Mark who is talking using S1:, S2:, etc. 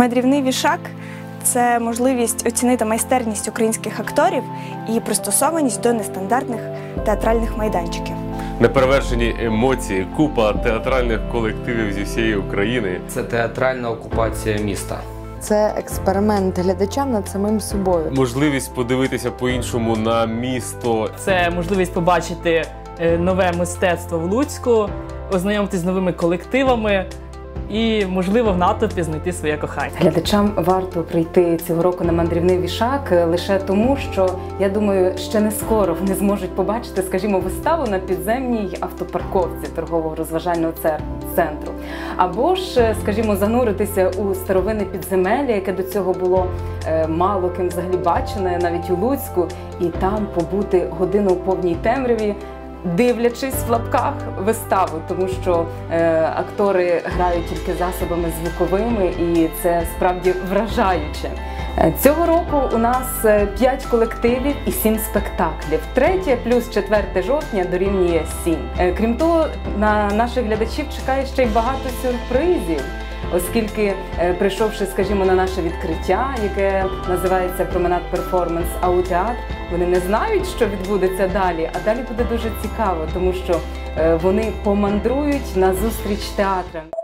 S1: Мандрівний вішак це можливість оцінити майстерність українських акторів і пристосованість до нестандартних театральних майданчиків.
S2: Неперевершені емоції, купа театральних колективів зі всієї України.
S3: Це театральна окупація міста.
S4: Це експеримент глядача над самим собою.
S2: Можливість подивитися по-іншому на місто.
S5: Це можливість побачити е, нове мистецтво в Луцьку, ознайомитись з новими колективами і, можливо, в натовпі знайти своє кохання.
S6: Глядачам варто прийти цього року на мандрівний вішак е, лише тому, що я думаю, ще не скоро вони зможуть побачити, скажімо, виставу на підземній автопарковці торгового розважального центру. Або ж, е, скажімо, зануритися у старовинне підземелля, яке до цього було е, мало ким взагалі бачене, навіть у Луцьку, і там побути годину у повній темряві. Дивлячись в лапках виставу, тому що е, актори грають тільки засобами звуковими, і це справді вражаюче. Е, Цього року у нас 5 колективів і 7 спектаклів. Третє плюс 4 жовтня дорівнює 7. Е, Крім того, на наших глядачів чекає ще й багато сюрпризів. Оскільки, е, прийшовши, скажімо, на наше відкриття, яке називається Променад Перформанс Аутеатр, вони не знають, що відбудеться далі, а далі буде дуже цікаво, тому що е, вони помандрують на зустріч театрам.